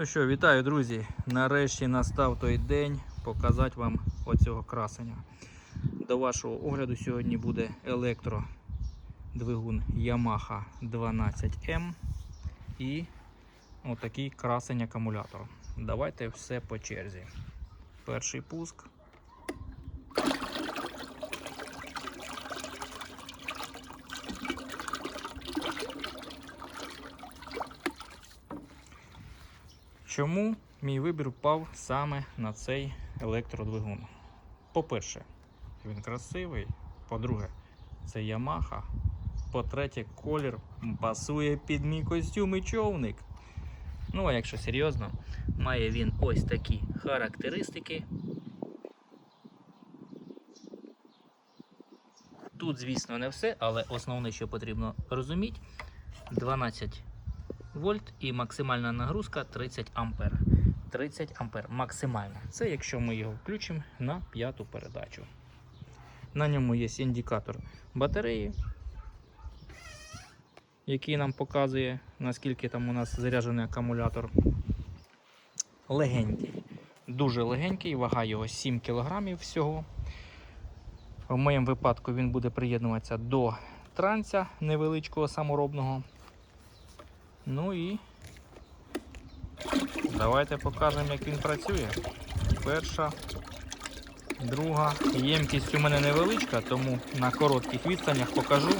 Ну що, вітаю, друзі! Нарешті настав той день показати вам оцього красення. До вашого огляду сьогодні буде електродвигун Yamaha 12M і отакий красень акумулятор. Давайте все по черзі. Перший пуск. Чому мій вибір впав саме на цей електродвигун? По-перше, він красивий. По-друге, це Yamaha. По-третє, колір пасує під мій костюм і човник. Ну, а якщо серйозно, має він ось такі характеристики. Тут, звісно, не все, але основне, що потрібно розуміти, 12 вольт і максимальна нагрузка 30 ампер. 30 ампер максимальна. Це якщо ми його включимо на п'яту передачу. На ньому є індикатор батареї, який нам показує, наскільки там у нас заряджений акумулятор. Легенький, дуже легенький, вага його 7 кг всього. В моєму випадку він буде приєднуватися до транця невеличкого саморобного. Ну і давайте покажемо, як він працює. Перша, друга. Ємкість у мене невеличка, тому на коротких відстанях покажу.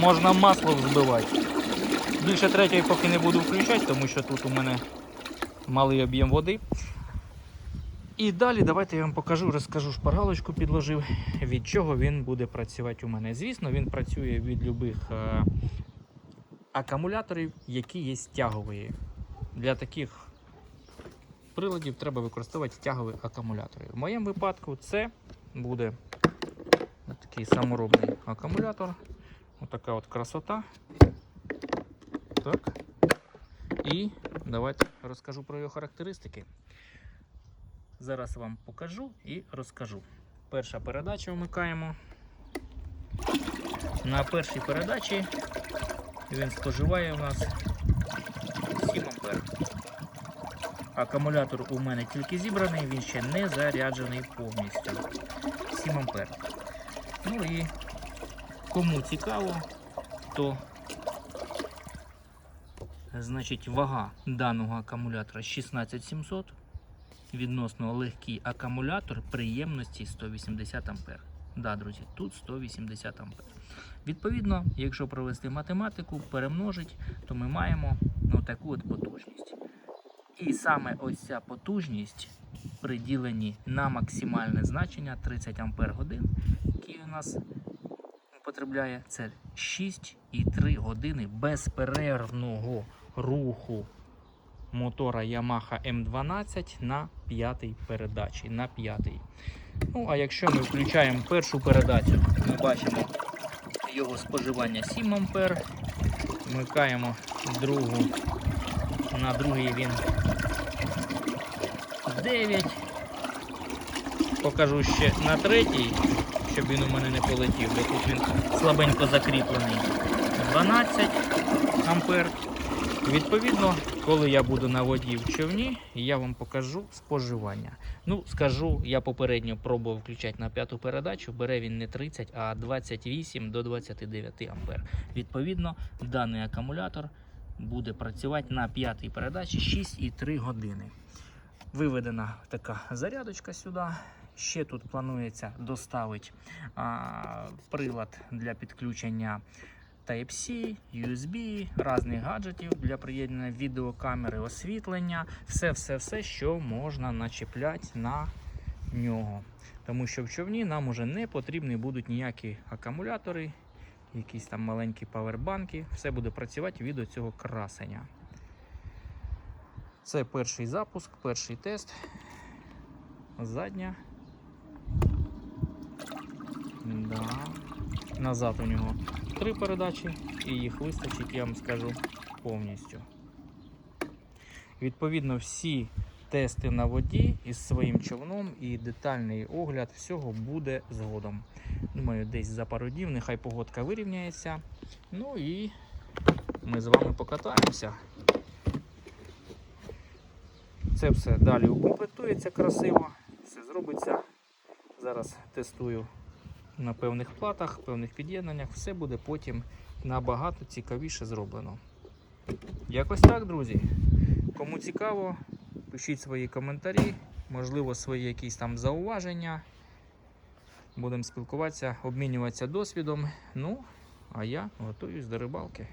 Можна масло взбивати. Більше третьої поки не буду включати, тому що тут у мене малий об'єм води. І далі давайте я вам покажу, розкажу шпаргалочку підложив, від чого він буде працювати у мене. Звісно, він працює від любих е, акумуляторів, які є стягові. Для таких приладів треба використовувати стягові акумулятори. В моєму випадку це буде такий саморобний акумулятор. Отака от красота. Так. І давайте розкажу про його характеристики. Зараз вам покажу і розкажу. Перша передача вмикаємо. На першій передачі він споживає у нас 7 ампер. Акумулятор у мене тільки зібраний, він ще не заряджений повністю. 7 ампер. Ну і кому цікаво, то значить вага даного акумулятора 16700 відносно легкий акумулятор приємності 180 А. Да, друзі, тут 180 А. Відповідно, якщо провести математику, перемножить, то ми маємо ну, таку от потужність. І саме ось ця потужність приділені на максимальне значення 30 Ампер годин, який у нас потребляє, це 6,3 години безперервного руху мотора Yamaha M12 на п'ятій передачі. На п'ятій. Ну, а якщо ми включаємо першу передачу, ми бачимо його споживання 7 А. Вмикаємо другу. На другий він 9. Покажу ще на третій, щоб він у мене не полетів, бо тут він слабенько закріплений. 12 ампер. Відповідно, коли я буду на воді в човні, я вам покажу споживання. Ну, скажу, я попередньо пробував включати на п'яту передачу, бере він не 30, а 28 до 29 ампер. Відповідно, даний акумулятор буде працювати на п'ятій передачі 6,3 години. Виведена така зарядочка сюди. Ще тут планується доставити а, прилад для підключення Type-C, USB, різних гаджетів для приєднання відеокамери, освітлення, все-все-все, що можна начепляти на нього. Тому що в човні нам уже не потрібні будуть ніякі акумулятори, якісь там маленькі павербанки. Все буде працювати від цього красення. Це перший запуск, перший тест. Задня. Да. Назад у нього три передачі і їх вистачить, я вам скажу, повністю. Відповідно, всі тести на воді із своїм човном і детальний огляд всього буде згодом. Думаю, десь за пару днів, нехай погодка вирівняється. Ну і ми з вами покатаємося. Це все далі укомплектується красиво, все зробиться. Зараз тестую на певних платах, певних під'єднаннях. Все буде потім набагато цікавіше зроблено. Якось так, друзі. Кому цікаво, пишіть свої коментарі, можливо, свої якісь там зауваження. Будемо спілкуватися, обмінюватися досвідом. Ну, а я готуюсь до рибалки.